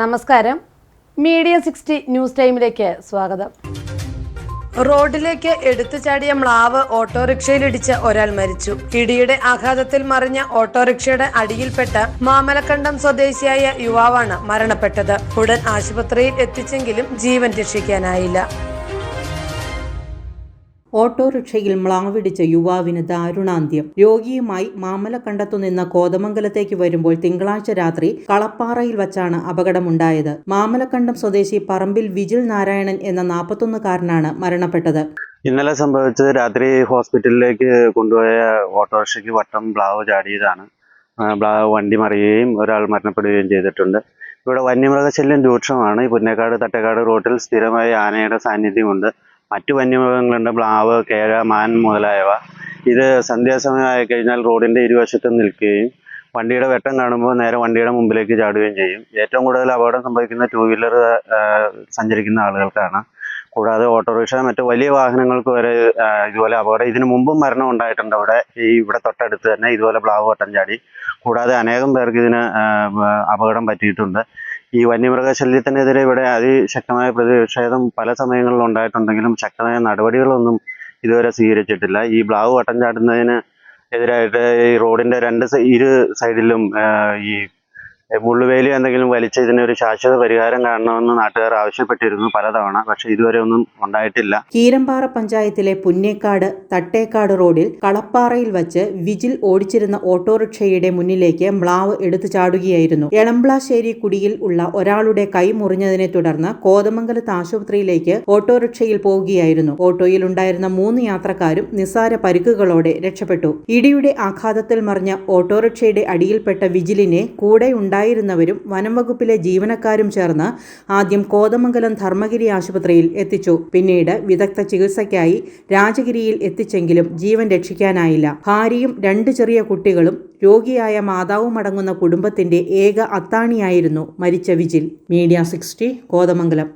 നമസ്കാരം. Media sixty news ടൈമിലേക്ക് സ്വാഗതം. റോഡിലേക്ക് എടുത്തു ചാടിയ മ്ലാവ് ഓട്ടോറിക്ഷയിലിടിച്ച് ഒരാൾ മരിച്ചു. ഇടിയുടെ ആഘാതത്തിൽ മറിഞ്ഞ ഓട്ടോറിക്ഷയുടെ അടിയിൽപ്പെട്ട മാമലക്കണ്ടം സ്വദേശിയായ യുവാവാണ് മരണപ്പെട്ടത്. ഉടൻ ആശുപത്രിയിൽ എത്തിച്ചെങ്കിലും ജീവൻ രക്ഷിക്കാനായില്ല. ഓട്ടോറിക്ഷയിൽ മ്ലാവിടിച്ച യുവാവിന് ദാരുണാന്ത്യം. രോഗിയുമായി മാമലക്കണ്ടത്തു നിന്ന് കോതമംഗലത്തേക്ക് വരുമ്പോൾ തിങ്കളാഴ്ച രാത്രി കളപ്പാറയിൽ വച്ചാണ് അപകടമുണ്ടായത്. മാമലക്കണ്ടം സ്വദേശി പറമ്പിൽ വിജിൽ നാരായണൻ എന്ന നാൽപ്പത്തൊന്നുകാരനാണ് മരണപ്പെട്ടത്. ഇന്നലെ സംഭവിച്ചത് രാത്രി ഹോസ്പിറ്റലിലേക്ക് കൊണ്ടുപോയ ഓട്ടോറിക്ഷയ്ക്ക് വട്ടം ബ്ലാവ് ചാടിയതാണ്. ബ്ലാവ് വണ്ടി മറിയുകയും ഒരാൾ മരണപ്പെടുകയും ചെയ്തിട്ടുണ്ട്. ഇവിടെ വന്യമൃഗശല്യം രൂക്ഷമാണ്. ഈ പുന്നേക്കാട് തട്ടേക്കാട് റോട്ടിൽ സ്ഥിരമായി ആനയുടെ സാന്നിധ്യമുണ്ട്. മറ്റു വന്യമൃഗങ്ങളുണ്ട് പ്ലാവ് കേര മാൻ മുതലായവ. ഇത് സന്ധ്യാസമയമായി കഴിഞ്ഞാൽ റോഡിന്റെ ഇരുവശത്തും നിൽക്കുകയും വണ്ടിയുടെ വെട്ടം കാണുമ്പോൾ നേരെ വണ്ടിയുടെ മുമ്പിലേക്ക് ചാടുകയും ചെയ്യും. ഏറ്റവും കൂടുതൽ അപകടം സംഭവിക്കുന്ന ടൂ വീലർ സഞ്ചരിക്കുന്ന ആളുകൾക്കാണ്. കൂടാതെ ഓട്ടോറിക്ഷ മറ്റു വലിയ വാഹനങ്ങൾക്ക് വരെ ഇതുപോലെ അപകടം. ഇതിനു മുമ്പും മരണം ഉണ്ടായിട്ടുണ്ട് അവിടെ. ഈ ഇവിടെ തൊട്ടടുത്ത് തന്നെ ഇതുപോലെ പ്ലാവ് വട്ടം ചാടി. കൂടാതെ അനേകം പേർക്ക് ഇതിന് അപകടം പറ്റിയിട്ടുണ്ട്. ഈ വന്യമൃഗശല്യത്തിനെതിരെ ഇവിടെ അതിശക്തമായ പ്രതിഷേധം പല സമയങ്ങളിലും ഉണ്ടായിട്ടുണ്ടെങ്കിലും ശക്തമായ നടപടികളൊന്നും ഇതുവരെ സ്വീകരിച്ചിട്ടില്ല. ഈ ബ്ലാവ് വട്ടം ചാടുന്നതിന് എതിരായിട്ട് ഈ റോഡിന്റെ രണ്ട് ഇരു സൈഡിലും ഈ മുള്ളുവേലി എന്തെങ്കിലും വലിച്ച് ഇതിനൊരു ശാശ്വത പരിഹാരം കാണണമെന്ന് നാട്ടുകാർ ആവശ്യപ്പെട്ടിരുന്നു പലതവണ. പക്ഷെ ഇതുവരെ ഒന്നും ഉണ്ടായിട്ടില്ല. കീരമ്പാറ പഞ്ചായത്തിലെ പുന്നേക്കാട് തട്ടേക്കാട് റോഡിൽ കളപ്പാറയിൽ വച്ച് വിജിൽ ഓടിച്ചിരുന്ന ഓട്ടോറിക്ഷയുടെ മുന്നിലേക്ക് മ്ലാവ് എടുത്തു ചാടുകയായിരുന്നു. എളംബ്ലാശ്ശേരി കുടിയിൽ ഉള്ള ഒരാളുടെ കൈ മുറിഞ്ഞതിനെ തുടർന്ന് കോതമംഗലത്ത് ആശുപത്രിയിലേക്ക് ഓട്ടോറിക്ഷയിൽ പോവുകയായിരുന്നു. ഓട്ടോയിൽ ഉണ്ടായിരുന്ന മൂന്ന് യാത്രക്കാരും നിസാര പരിക്കുകളോടെ രക്ഷപ്പെട്ടു. ഇടിയുടെ ആഘാതത്തിൽ മറിഞ്ഞ ഓട്ടോറിക്ഷയുടെ അടിയിൽപ്പെട്ട വിജിലിനെ കൂടെ ഉണ്ടായിരുന്നവരും വനംവകുപ്പിലെ ജീവനക്കാരും ചേർന്ന് ആദ്യം കോതമംഗലം ധർമ്മഗിരി ആശുപത്രിയിൽ എത്തിച്ചു. പിന്നീട് വിദഗ്ധ ചികിത്സയ്ക്കായി രാജഗിരിയിൽ എത്തിച്ചെങ്കിലും ജീവൻ രക്ഷിക്കാനായില്ല. ഭാര്യയും രണ്ട് ചെറിയ കുട്ടികളും രോഗിയായ മാതാവും അടങ്ങുന്ന കുടുംബത്തിന്റെ ഏക അത്താണിയായിരുന്നു മരിച്ച വിജിൽ. Media sixty Kothamangalam.